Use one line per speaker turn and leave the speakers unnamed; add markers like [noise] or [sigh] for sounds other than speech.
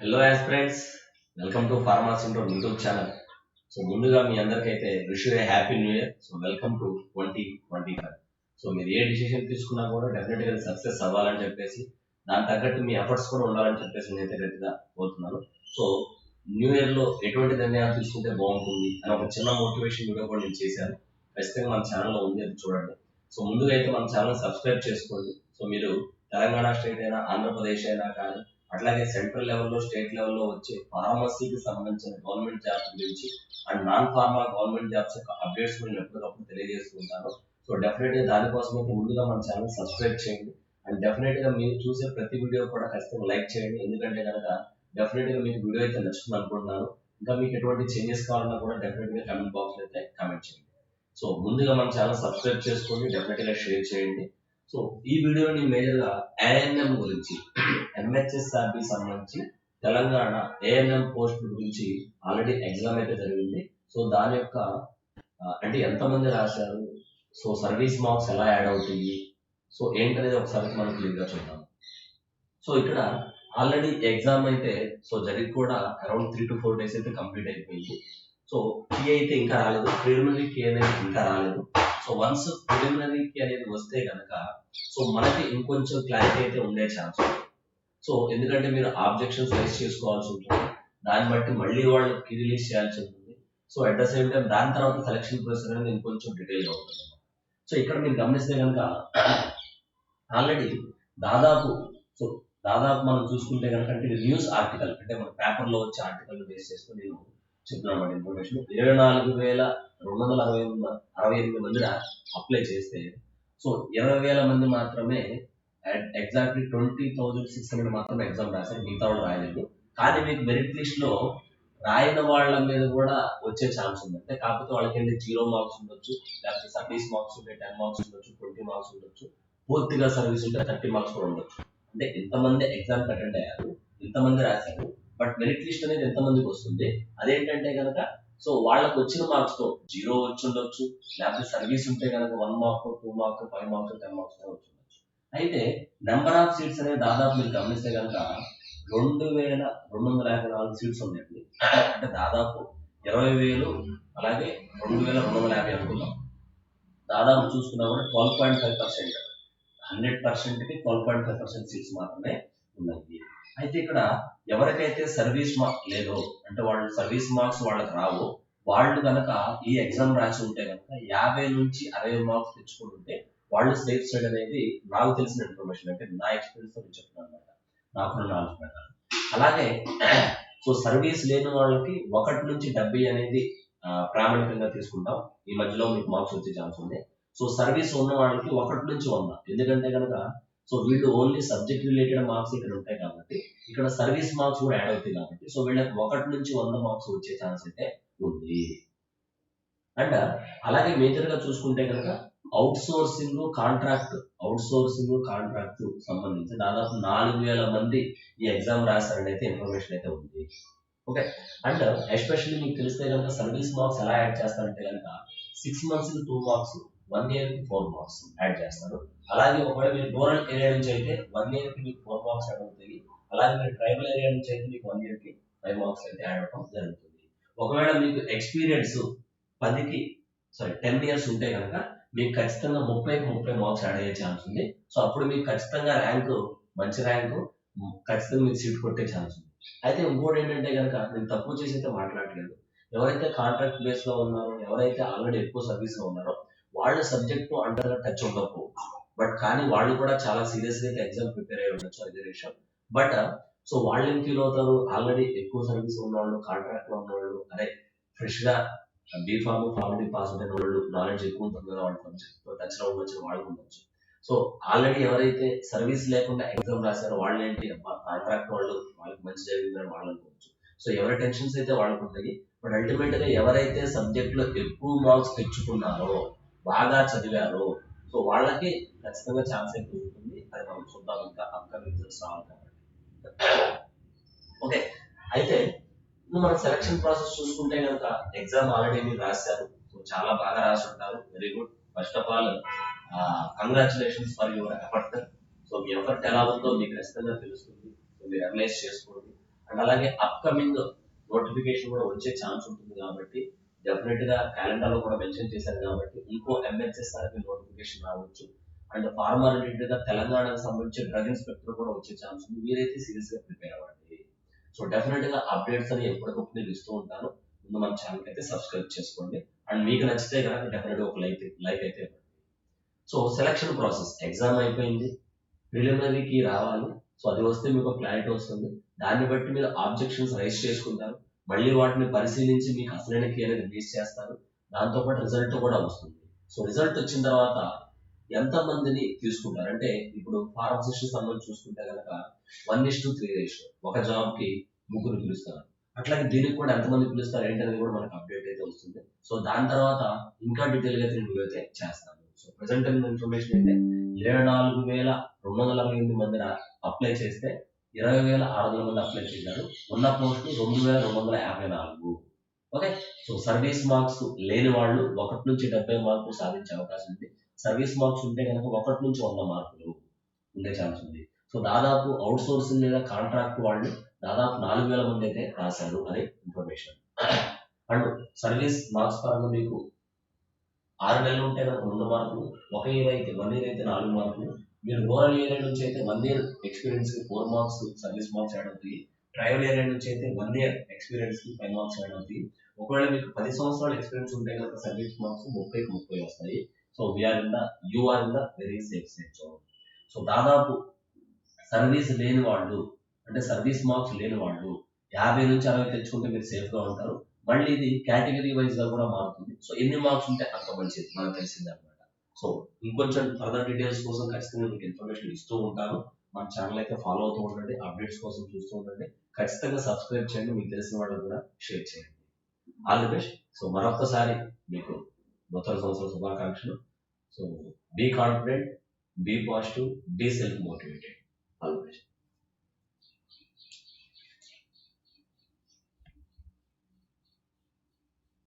Hello as welcome to pharma syndrome YouTube channel so ముందుగా మీ అందరికైతే wish a happy new year so welcome to twenty twenty five so మీరు ఏ decision తీసుకున్నా కూడా డెఫినెట్గా success అవ్వాలని చెప్పేసి దాని తగ్గట్టు మీ ఎఫర్ట్స్ కూడా ఉండాలని చెప్పేసి నేనైతే గట్టిగా కోరుతున్నాను. సో న్యూ ఇయర్లో ఎటువంటి నిర్ణయాలు తీసుకుంటే బాగుంటుంది అని ఒక చిన్న మోటివేషన్ వీడియో కూడా నేను చేశాను. ఖచ్చితంగా మన ఛానల్లో ఉంది అది చూడండి. సో ముందుగా అయితే మన ఛానల్ సబ్స్క్రైబ్ చేసుకోండి. సో మీరు తెలంగాణ స్టేట్ అయినా ఆంధ్రప్రదేశ్ అయినా కానీ అట్లాగే సెంట్రల్ లెవెల్లో స్టేట్ లెవెల్లో వచ్చే ఫార్మసీకి సంబంధించిన గవర్నమెంట్ జాబ్స్ గురించి and non pharma government jobs యొక్క అప్డేట్స్ నేను ఎప్పటికప్పుడు తెలియజేస్తుంటాను సో డెఫినెట్గా దానికోసం అయితే ముందుగా మన ఛానల్ సబ్స్క్రైబ్ చేయండి. అండ్ డెఫినెట్గా మీరు చూసే ప్రతి వీడియో కూడా ఖచ్చితంగా లైక్ చేయండి. ఎందుకంటే కనుక డెఫినెట్గా మీకు వీడియో అయితే నచ్చుతుంది అనుకుంటున్నాను. ఇంకా మీకు ఎటువంటి చేంజెస్ కావాలన్నా కూడా డెఫినెట్గా కమెంట్ బాక్స్లో అయితే కామెంట్ చేయండి. సో ముందుగా మన ఛానల్ సబ్స్క్రైబ్ చేసుకోండి. డెఫినెట్గా షేర్ చేయండి. సో ఈ వీడియోని మేజర్గా ఏఎన్ఎం గురించి ఎంహెచ్ఎస్ఆర్బి సంబంధించి తెలంగాణ ఏఎన్ఎం పోస్ట్ గురించి ఆల్రెడీ ఎగ్జామ్ అయితే జరిగింది. సో దాని యొక్క అంటే అంటే ఎంతమంది రాశారు? సో సర్వీస్ మార్క్స్ ఎలా యాడ్ అవుతాయి? సో ఏంటనేది ఒకసారి మనం క్లియర్గా చూద్దాం. సో ఇక్కడ ఆల్రెడీ ఎగ్జామ్ అయితే సో జరిగి కూడా around three to four days అయితే కంప్లీట్ అయిపోయింది. సో కీ అయితే ఇంకా రాలేదు. ప్రిలిమినరీ కీ అనేది ఇంకా రాలేదు. సో వన్స్ ప్రిలిమినరీ కీ అనేది వస్తే కనుక సో మనకి ఇంకొంచెం క్లారిటీ అయితే ఉండే ఛాన్స్ ఉంది. సో ఎందుకంటే మీరు ఆబ్జెక్షన్స్ రైస్ చేసుకోవాల్సి ఉంటుంది. దాన్ని బట్టి మళ్ళీ వాళ్ళు కీ రిలీజ్ చేయాల్సి ఉంటుంది. So at the same time దాని తర్వాత సెలక్షన్ ప్రాసెస్ అనేది ఇంకొంచెం డీటెయిల్గా ఉంటుంది. సో ఇక్కడ మీరు గమనిస్తే కనుక ఆల్రెడీ దాదాపు సో దాదాపు మనం చూసుకుంటే కనుక అంటే న్యూస్ ఆర్టికల్ అంటే మన పేపర్లో వచ్చే ఆర్టికల్ బేస్ చేసుకుని నేను చెప్తున్నాను ఇన్ఫర్మేషన్ ఇరవై నాలుగు వేల రెండు వందల అరవై అరవై ఎనిమిది మంది అప్లై చేస్తే సో ఇరవై వేల మంది మాత్రమే exactly twenty thousand six hundred మాత్రమే ఎగ్జామ్ రాశారు. మిగతా వాళ్ళు రాయలేదు. కానీ మీకు మెరిట్ లిస్ట్లో రాయని వాళ్ళ మీద కూడా వచ్చే ఛాన్స్ ఉంది. అంటే కాకపోతే వాళ్ళకి జీరో మార్క్స్ ఉండొచ్చు లేకపోతే సర్వీస్ మార్క్స్ ఉంటే టెన్ మార్క్స్ ఉండొచ్చు ట్వంటీ మార్క్స్ ఉండొచ్చు పూర్తిగా సర్వీస్ ఉంటే థర్టీ మార్క్స్ కూడా ఉండొచ్చు. అంటే ఇంతమంది ఎగ్జామ్ అటెండ్ అయ్యారు ఇంతమంది రాశారు. బట్ మెరిట్ లిస్ట్ అనేది ఎంతమందికి వస్తుంది? అదేంటంటే కనుక సో వాళ్ళకి వచ్చిన మార్క్స్తో జీరో వచ్చి ఉండొచ్చు లేకపోతే సర్వీస్ ఉంటే కనుక one mark two mark five marks ten marks వచ్చి ఉండొచ్చు. అయితే నెంబర్ ఆఫ్ సీట్స్ అనేది దాదాపు మీరు గమనిస్తే కనుక రెండు వేల రెండు వందల యాభై నాలుగు సీట్స్ ఉన్నాయండి. అంటే దాదాపు ఇరవై వేలు అలాగే రెండు వేల రెండు వందల యాభై అనుకున్నాం దాదాపు చూసుకున్నా కూడా twelve point five percent. Hundred పర్సెంట్కి twelve point five percent seats మాత్రమే ఉన్నాయి. అయితే ఇక్కడ ఎవరికైతే సర్వీస్ మార్క్ లేదో అంటే వాళ్ళు సర్వీస్ మార్క్స్ వాళ్ళకి రావు వాళ్ళు కనుక ఈ ఎగ్జామ్ రాసి ఉంటే కనుక యాభై నుంచి అరవై మార్క్స్ తెచ్చుకుంటుంటే వాళ్ళు సేఫ్ సైడ్ అనేది నాకు తెలిసిన ఇన్ఫర్మేషన్ అంటే నా ఎక్స్పీరియన్స్తో నేను చెప్తున్నాను అనమాట నాకు నాలెడ్జ్ ప్రకారం అలాగే [clears throat] సో సర్వీస్ లేని వాళ్ళకి ఒకటి నుంచి డెబ్బై అనేది ప్రామాణికంగా తీసుకుంటాం. ఈ మధ్యలో మీకు మార్క్స్ వచ్చే ఛాన్స్ ఉంది. సో సర్వీస్ ఉన్న వాళ్ళకి ఒకటి నుంచి వంద. ఎందుకంటే కనుక సో వీళ్ళు ఓన్లీ సబ్జెక్ట్ రిలేటెడ్ మార్క్స్ ఇక్కడ ఉంటాయి కాబట్టి ఇక్కడ సర్వీస్ మార్క్స్ కూడా యాడ్ అవుతాయి కాబట్టి సో వీళ్ళకి ఒకటి నుంచి వంద మార్క్స్ వచ్చే ఛాన్స్ అయితే ఉంది. అండ్ అలాగే మేజర్గా చూసుకుంటే కనుక outsourcing contract outsourcing contract సంబంధించి దాదాపు నాలుగు వేల మంది ఈ ఎగ్జామ్ రాశారని అయితే ఇన్ఫర్మేషన్ అయితే ఉంది. ఓకే అండ్ ఎస్పెషల్లీ మీకు తెలిస్తే కనుక సర్వీస్ మార్క్స్ ఎలా యాడ్ చేస్తారంటే కనుక six months two marks one ఇయర్కి ఫోర్ మార్క్స్ యాడ్ చేస్తారు. అలాగే ఒకవేళ మీరు రూరల్ ఏరియా నుంచి అయితే వన్ ఇయర్కి మీకు ఫోర్ మార్క్స్ యాడ్ అవుతాయి. అలాగే మీరు ట్రైబల్ ఏరియా నుంచి అయితే మీకు వన్ ఇయర్కి ఫైవ్ మార్క్స్ అయితే యాడ్ అవడం జరుగుతుంది. ఒకవేళ మీకు ఎక్స్పీరియన్స్ పదికి సారీ టెన్ ఇయర్స్ ఉంటే కనుక మీకు ఖచ్చితంగా ముప్పైకి ముప్పై మార్క్స్ యాడ్ అయ్యే ఛాన్స్ ఉంది. సో అప్పుడు మీకు ఖచ్చితంగా ర్యాంకు మంచి ర్యాంకు ఖచ్చితంగా మీకు సీట్ కొట్టే ఛాన్స్ ఉంది. అయితే ఇంకోటి ఏంటంటే కనుక నేను తక్కువ చేసి అయితే మాట్లాడలేదు. ఎవరైతే కాంట్రాక్ట్ బేస్లో ఉన్నారో ఎవరైతే ఆల్రెడీ ఎక్కువ సర్వీస్లో ఉన్నారో వాళ్ళ సబ్జెక్ట్ అంతగా టచ్ ఉండవు బట్ కానీ వాళ్ళు కూడా చాలా సీరియస్గా ఎగ్జామ్ ప్రిపేర్ అయ్యి ఉండొచ్చు అదే విషయం. బట్ సో uh, వాళ్ళు ఏం ఫీల్ అవుతారు? ఆల్రెడీ ఎక్కువ సర్వీస్ ఉన్న వాళ్ళు కాంట్రాక్ట్లో ఉన్న వాళ్ళు అరే ఫ్రెష్గా బీ ఫార్మ్ ఫార్మడీ పాస్ అయిన వాళ్ళు నాలెడ్జ్ ఎక్కువ ఉంటుంది కదా వాళ్ళ సబ్జెక్ట్ టచ్లో ఉండొచ్చు వాళ్ళు ఉండొచ్చు. సో ఆల్రెడీ ఎవరైతే సర్వీస్ లేకుండా ఎగ్జామ్ రాశారో వాళ్ళు ఏంటి? కాంట్రాక్ట్ వాళ్ళు వాళ్ళకి మంచి జరిగిందని వాళ్ళు అనుకోవచ్చు. సో ఎవరి టెన్షన్స్ అయితే వాళ్ళకు ఉంటాయి? బట్ అల్టిమేట్గా ఎవరైతే సబ్జెక్ట్లో ఎక్కువ మార్క్స్ తెచ్చుకున్నారో బాగా చదివారు. సో వాళ్ళకి ఖచ్చితంగా ఛాన్స్ అయితే ఉంటుంది. అది మనం చూద్దాం ఇంకా అప్కమింగ్ రిజల్ట్స్ రావాలి కాబట్టి. ఓకే అయితే మనం మన సెలక్షన్ ప్రాసెస్ చూసుకుంటే కనుక ఎగ్జామ్ ఆల్రెడీ మీరు రాశారు. సో చాలా బాగా రాసి ఉంటారు very good first of all congratulations for your effort so me effort ఎలా ఉందో మీకు ఖచ్చితంగా తెలుస్తుంది. సో మీరు అనలైజ్ చేసుకోండి. అండ్ అలాగే అప్కమింగ్ నోటిఫికేషన్ కూడా వచ్చే ఛాన్స్ ఉంటుంది కాబట్టి డెఫినెట్గా క్యాలెండర్లో కూడా మెన్షన్ చేశారు కాబట్టి ఇంకో ఎంఎస్ఎస్ తరఫు నోటిఫికేషన్ రావచ్చు. అండ్ ఫార్మర్ రిలేటెడ్గా తెలంగాణకు సంబంధించి డ్రగ్ ఇన్స్పెక్టర్ కూడా వచ్చే ఛాన్స్ ఉంది. మీరైతే సీరియస్గా ప్రిపేర్ అవ్వండి. సో డెఫినెట్గా అప్డేట్స్ అని ఎప్పటికప్పుడు నేను ఇస్తూ ఉంటాను. ముందు మన ఛానల్ అయితే సబ్స్క్రైబ్ చేసుకోండి. అండ్ మీకు నచ్చితే కనుక డెఫినెట్ ఒక లైక్ లైక్ అయితే సో సెలక్షన్ ప్రాసెస్ ఎగ్జామ్ అయిపోయింది. ప్రిలిమినరీకి రావాలి. సో అది వస్తే మీకు క్లారిటీ వస్తుంది. దాన్ని బట్టి మీరు ఆబ్జెక్షన్స్ రైజ్ చేసుకుంటారు. మళ్ళీ వాటిని పరిశీలించి మీకు అసలైన కీ అనేది రిలీజ్ చేస్తారు. దాంతో పాటు రిజల్ట్ కూడా వస్తుంది. సో రిజల్ట్ వచ్చిన తర్వాత ఎంత మందిని తీసుకుంటారు? అంటే ఇప్పుడు ఫార్మసిస్ట్ సంబంధించి చూసుకుంటే కనుక one is to three ratio ఒక జాబ్కి ముగ్గురు పిలుస్తారు. అట్లాగే దీనికి కూడా ఎంతమంది పిలుస్తారు? ఏంటనేది కూడా మనకు అప్డేట్ అయితే వస్తుంది. సో దాని తర్వాత ఇంకా డీటెయిల్గా అయితే నేను అయితే చేస్తాను. సో ప్రజెంట్ ఇన్ఫర్మేషన్ అయితే ఇరవై నాలుగు వేల రెండు వందల ఎనిమిది మంది అప్లై చేస్తే ఇరవై వేల ఆరు వందల మంది అప్లై చేశారు. ఉన్న పోస్టులు రెండు వేల రెండు వందల యాభై నాలుగు. ఓకే? సో సర్వీస్ మార్క్స్ లేని వాళ్ళు ఒకటి నుంచి డెబ్బై మార్కులు సాధించే అవకాశం ఉంది. సర్వీస్ మార్క్స్ ఉంటే కనుక ఒకటి నుంచి వంద మార్కులు ఉండే ఛాన్స్ ఉంది. సో దాదాపు అవుట్ సోర్సింగ్ లేదా కాంట్రాక్ట్ వాళ్ళు దాదాపు నాలుగు వేల మంది అయితే రాశారు. అనే ఇన్ఫర్మేషన్. అండ్ సర్వీస్ మార్క్స్ పరంగా మీకు ఆరు నెలలు ఉంటే కనుక రెండు మార్కులు ఒక ఇయర్ అయితే వన్ ఇయర్ అయితే నాలుగు మార్కులు మీరు రూరల్ ఏరియా నుంచి అయితే one year ఎక్స్పీరియన్స్కి four marks service marks add అవుతాయి ట్రైబల్ ఏరియా నుంచి అయితే వన్ ఇయర్ ఎక్స్పీరియన్స్కి ఫైవ్ మార్క్స్ యాడ్ అవుతాయి ఒకవేళ మీకు పది సంవత్సరాల ఎక్స్పీరియన్స్ ఉంటే కనుక సర్వీస్ మార్క్స్ ముప్పైకి ముప్పై వస్తాయి. So we are in the you are in the very safe set so దాదాపు సర్వీస్ లేని వాళ్ళు అంటే సర్వీస్ మార్క్స్ లేని వాళ్ళు యాభై నుంచి అరవై తెచ్చుకుంటే మీరు సేఫ్గా ఉంటారు. మళ్ళీ ఇది కేటగిరీ వైజ్గా కూడా మారుతుంది. సో ఎన్ని మార్క్స్ ఉంటే అంత మంచిది. మనకు తెలిసింది సో ఇంకొంచెం ఫర్దర్ డీటెయిల్స్ కోసం ఖచ్చితంగా మీకు ఇన్ఫర్మేషన్ ఇస్తూ ఉంటాను. మన ఛానల్ అయితే ఫాలో అవుతూ ఉండండి అప్డేట్స్ కోసం చూస్తూ ఉండండి. ఖచ్చితంగా సబ్స్క్రైబ్ చేయండి మీకు తెలిసిన వాళ్ళకి కూడా షేర్ చేయండి. ఆల్ ది బెస్ట్ సో మరొకసారి మీకు నూతన సంవత్సర శుభాకాంక్షలు. So be confident be positive be self motivated all the best